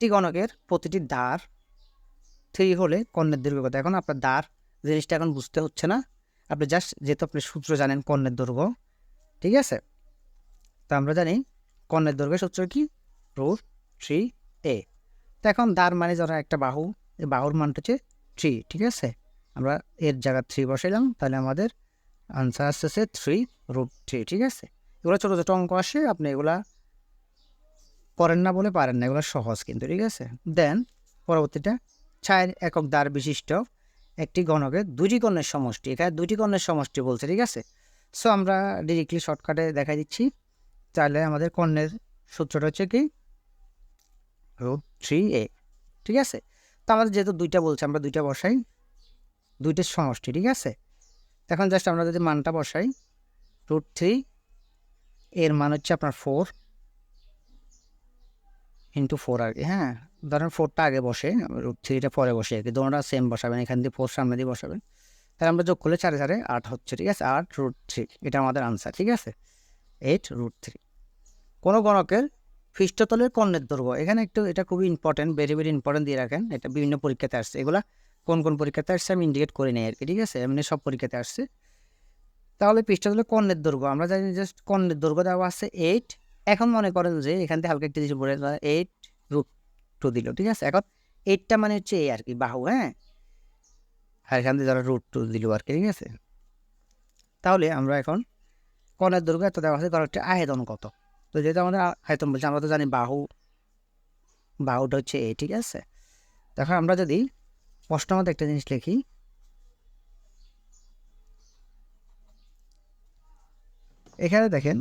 একটি গণকের প্রতিটি দ্বার থ্রি হলে কর্ণের দৈর্ঘ্য কত? এখন আপনার দ্বার জিনিসটা এখন বুঝতে হচ্ছে না। আপনি জাস্ট যেহেতু আপনি সূত্র জানেন কর্ণের দৈর্ঘ্য, ঠিক আছে? তো আমরা জানি কর্ণের দৈর্ঘ্য সূত্র কি? রুট থ্রি এ তো এখন দ্বার মানে যারা একটা বাহু বাহুর মানটা হচ্ছে থ্রি ঠিক আছে? আমরা এর জায়গা থ্রি বসাইলাম, তাহলে আমাদের আনসার আসতেছে থ্রি রুট থ্রি ঠিক আছে? এগুলো ছোটো ছোটো অঙ্ক আসে, আপনি এগুলা করেন না বলে পারেন না, এগুলো সহজ কিন্তু, ঠিক আছে? দেন পরবর্তীটা ছায়ের একক দ্বার বিশিষ্ট একটি গণকের দুটি কর্ণের সমষ্টি, এখানে দুটি কর্ণের সমষ্টি বলছে, ঠিক আছে? সো আমরা ডিরেক্টলি শর্টকাটে দেখাই দিচ্ছি। তাহলে আমাদের কর্ণের সূত্রটা হচ্ছে কি? রুট থ্রি এ ঠিক আছে? তো আমাদের যেহেতু দুইটা বলছে, আমরা দুইটা বসাই দুইটার সমষ্টি, ঠিক আছে? এখন জাস্ট আমরা যদি মানটা বসাই রুট থ্রি এর মান হচ্ছে আপনার ফোর ইন্টু ফোর কি হ্যাঁ? ধরেন ফোরটা আগে বসে রুট থ্রিটা পরে বসে আর কি দুটোটা সেম বসাবেন, এখান দিয়ে ফোর সামনে দিয়ে বসাবেন। তাহলে আমরা যোগ করলে চারে চারে আট হচ্ছে, ঠিক আছে? আট রুট থ্রি এটা আমাদের আনসার ঠিক আছে? এইট রুট থ্রি কোনো গণকের পৃষ্ঠতলের কর্ণের দৈর্ঘ্য, এখানে একটু এটা খুবই ইম্পর্টেন্ট ভেরি ভেরি ইম্পর্টেন্ট দিয়ে রাখেন, এটা বিভিন্ন পরীক্ষাতে আসছে। এগুলা কোন কোন পরীক্ষাতে আসছে আমি ইন্ডিকেট করে নিই আর কি, ঠিক আছে? এমনি সব পরীক্ষাতে আসছে। তাহলে পৃষ্ঠতলের কর্ণের দৈর্ঘ্য, আমরা জানি জাস্ট কর্ণের দৈর্ঘ্য দেওয়া আছে এইট এখন মনে করেন যে এখান থেকে হালকা একটা জিনিস বলে এইট রুট টু দিল, ঠিক আছে? এখন এইটটা মানে হচ্ছে এই আর কি, বাহু হ্যাঁ? আর এখান থেকে যারা রুট টু দিল আর কি, ঠিক আছে? তাহলে আমরা এখন কর্ণের দৈর্ঘ্য এত দেওয়া আছে কর্ণের আয়তন কত? তো যেহেতু আমাদের আয়তন বলছে, আমরা তো জানি বাহু, বাহুটা হচ্ছে এ ঠিক আছে? দেখো আমরা যদি প্রশ্ন মধ্যে একটা জিনিস লিখি, এখানে দেখেন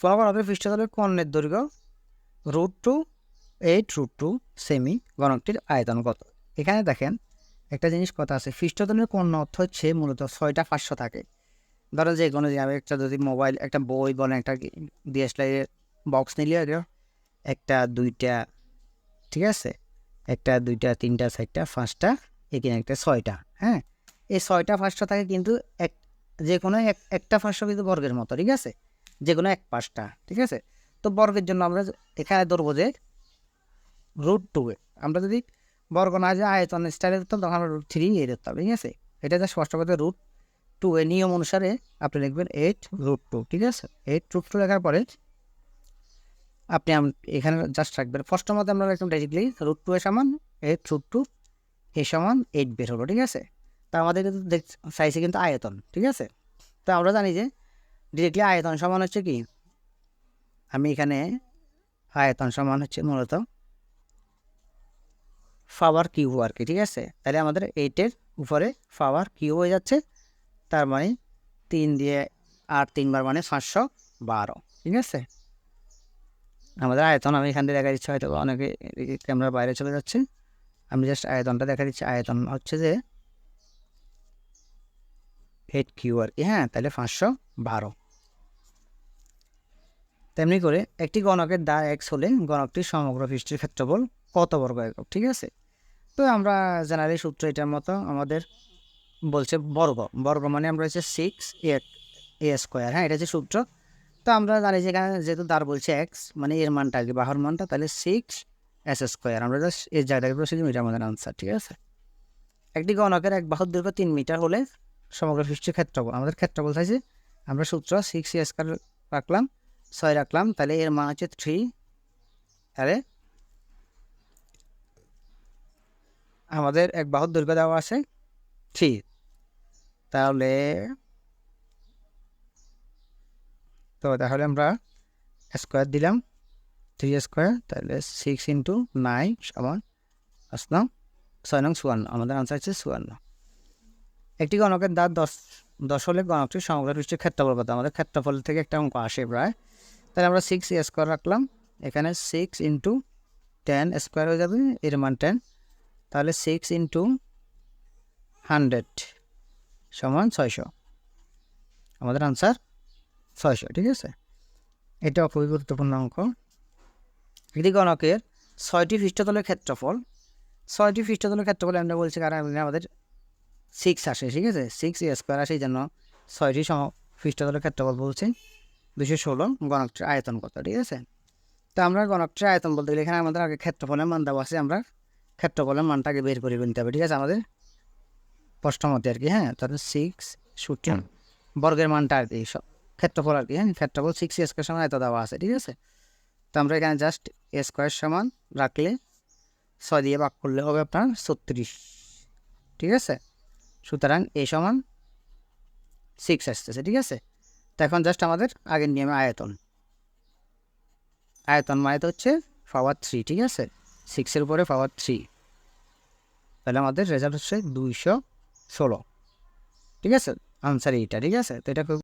ফলাফল হবে পৃষ্ঠতলের কর্ণের দৈর্ঘ্য root two eight root two semi গণকটির আয়তন কত? এখানে দেখেন, একটা জিনিস কথা আছে, পৃষ্ঠতলের কর্ণ অর্থ হচ্ছে মূলত ছয়টা পাঁচশো থাকে। ধরো যে কোনো আমি একটা যদি মোবাইল একটা বই বলেন, একটা ডিএসএলআই বক্স নিলে একটা, দুইটা, ঠিক আছে? একটা, দুইটা, তিনটা, চারটা, পাঁচটা, এখানে একটা ছয়টা হ্যাঁ? এই ছয়টা পাঁচটা থাকে কিন্তু এক, যে কোনো এক, একটা পাঁচশো কিন্তু বর্গের মতো, ঠিক আছে? যে কোনো এক পাঁচটা, ঠিক আছে? তো বর্গের জন্য আমরা এখানে ধরবো যে রুট টু আমরা যদি বর্গ না যে আয়তন স্টাইলে ধরতাম, তখন আমরা রুট থ্রি এ ধরতাম, ঠিক আছে? এটা যা স্পষ্ট কথা রুট টু এ নিয়ম অনুসারে আপনি লিখবেন এইট রুট টু ঠিক আছে? এইট রুট টু লেখার পরে আপনি এখানে জাস্ট রাখবেন। ফার্স্ট মধ্যে আমরা লিখলাম ডাইরেক্টলি রুট টু এর সমান এইট রুট টু এ সমান এইট বের হলো, ঠিক আছে? তা আমাদের কিন্তু দেখ চাইছে কিন্তু আয়তন, ঠিক আছে? তো আমরা জানি যে ডিরেক্টলি আয়তন সমান হচ্ছে কি? আমি এখানে আয়তন সমান হচ্ছে মূলত পাওয়ার কিউ আর কি, ঠিক আছে? তাহলে আমাদের এইটের উপরে পাওয়ার কিউ হয়ে যাচ্ছে, তার মানে তিন দিয়ে আট তিনবার মানে পাঁচশো বারো, ঠিক আছে? আমাদের আয়তন আমি এখান থেকে দেখা দিচ্ছি, হয়তো অনেকে ক্যামেরার বাইরে চলে যাচ্ছে। আমি জাস্ট আয়তনটা দেখা দিচ্ছি, আয়তন হচ্ছে যে এইট কিউ আর কি হ্যাঁ? তাহলে পাঁচশো বারো। তেমনি করে একটি গণকের দা এক্স হলে গণকটির সমগ্র পৃষ্ঠের ক্ষেত্রফল কত বর্গ একক, ঠিক আছে? তো আমরা জেনারেলি সূত্র এটার মতো আমাদের বলছে বর্গ। বর্গ মানে আমরা হচ্ছে সিক্স এ স্কোয়ার হ্যাঁ এটা হচ্ছে সূত্র। তো আমরা জানি যে এখানে যেহেতু তার বলছে এক্স মানে এর মানটা আর কি বাহর মানটা, তাহলে সিক্স এস স্কোয়ার আমরা জাস্ট এর জায়গাটাকে বসে এটা আমাদের আনসার ঠিক আছে? একটি গণকের এক বাহুর দৈর্ঘ্য তিন মিটার হলে সমগ্র পৃষ্ঠের ক্ষেত্রফল, আমাদের ক্ষেত্রফল চাইছে, আমরা সূত্র সিক্স স্কোয়ার রাখলাম। ছয় রাখলাম, তাহলে এর মান হচ্ছে থ্রি তাহলে আমাদের এক বাহুর দৈর্ঘ্য দেওয়া আছে থ্রি তাহলে তো তাহলে আমরা স্কোয়ার দিলাম থ্রি স্কোয়ার তাহলে সিক্স ইন্টু নাইন সমান আসলাম ছয় নং চুয়ান্ন, আমাদের আনসার হচ্ছে চুয়ান্ন। একটি গণকের দাঁত দশ দশ হলে গণকটির সমগ্র পৃষ্ঠের ক্ষেত্রফল কত? আমাদের ক্ষেত্রফল থেকে একটা অঙ্ক আসে প্রায় তাহলে আমরা সিক্স স্কোয়ার রাখলাম। এখানে সিক্স ইন্টু টেন স্কোয়ার হয়ে যাবে, এর মান টেন তাহলে সিক্স ইন্টু হান্ড্রেড সমান ছয়শো। আমাদের আনসার ছয়শো, ঠিক আছে? এটা খুবই গুরুত্বপূর্ণ অঙ্ক। একটি গণকের ছয়টি পৃষ্ঠতলের ক্ষেত্রফল, ছয়টি পৃষ্ঠতলের ক্ষেত্রফল আমরা বলছি কারণ আমাদের সিক্স আসে, ঠিক আছে? সিক্স স্কোয়ার আসে, এই জন্য ছয়টি সম, পৃষ্ঠতলের ক্ষেত্রফল বলছে। দুশো ষোলো গণকটির আয়তন কত ঠিক আছে? তো আমরা গণকটির আয়তন বলতে গেলে এখানে আমাদের আগে ক্ষেত্রফলের মান দেওয়া আছে আমরা ক্ষেত্রফলের মানটাকে বের করে নিতে হবে ঠিক আছে আমাদের? প্রশ্ন মতে আর কি হ্যাঁ? তাহলে সিক্স সূত্র বর্গের মানটা আর কি সব ক্ষেত্রফল আর কি হ্যাঁ? ক্ষেত্রফল সিক্স স্কোয়ার সমান এত দেওয়া আছে ঠিক আছে? তো আমরা এখানে জাস্ট এ স্কোয়ার সমান রাখলে ছয় দিয়ে ভাগ করলে হবে আপনার ছত্রিশ ঠিক আছে? সুতরাং এ সমান সিক্স আসতেছে ঠিক আছে? তো এখন জাস্ট আমাদের আগের নিয়মে আয়তন। আয়তন মানে হচ্ছে পাওয়ার থ্রি ঠিক আছে? সিক্সের উপরে পাওয়ার থ্রি তাহলে আমাদের রেজাল্ট হচ্ছে দুইশো ষোলো। ঠিক আছে? আনসার এইটা, ঠিক আছে? তো এটা